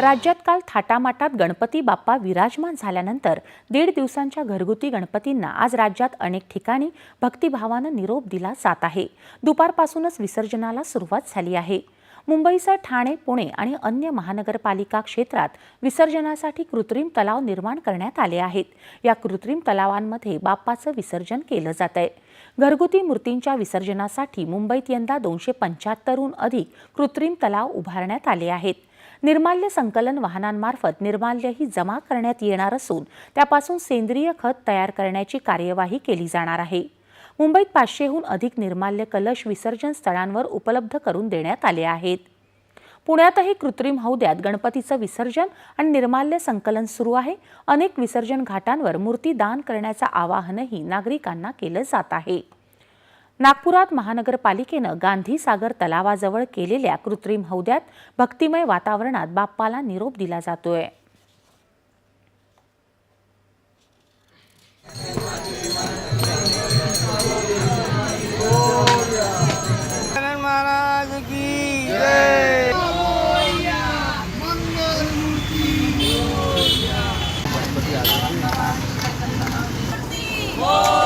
राज्यात काल थाटामाटात गणपती बाप्पा विराजमान झाल्यानंतर दीड दिवसांच्या घरगुती गणपतींना आज राज्यात अनेक ठिकाणी भक्तिभावानं निरोप दिला जात आहे. दुपारपासूनच विसर्जनाला सुरुवात झाली आहे. मुंबईसह ठाणे पुणे आणि अन्य महानगरपालिका क्षेत्रात विसर्जनासाठी कृत्रिम तलाव निर्माण करण्यात आले आहेत. या कृत्रिम तलावांमध्ये बाप्पाचं विसर्जन केलं जात आहे. घरगुती मूर्तींच्या विसर्जनासाठी मुंबईत यंदा दोनशे पंच्याहत्तरहून अधिक कृत्रिम तलाव उभारण्यात आले आहेत. निर्माल्य संकलन वाहनांमार्फत निर्माल्यही जमा करण्यात येणार असून त्यापासून सेंद्रिय खत तयार करण्याची कार्यवाही केली जाणार आहे. मुंबईत पाचशेहून अधिक निर्माल्य कलश विसर्जन स्थळांवर उपलब्ध करून देण्यात आले आहेत. पुण्यातही कृत्रिम हौद्यात गणपतीचं विसर्जन आणि निर्माल्य संकलन सुरू आहे. अनेक विसर्जन घाटांवर मूर्ती दान करण्याचं आवाहनही नागरिकांना केलं जात आहे. नागपुरात महानगरपालिकेनं गांधी सागर तलावाजवळ केलेल्या कृत्रिम हौद्यात भक्तिमय वातावरणात बाप्पाला निरोप दिला जातोय Oh!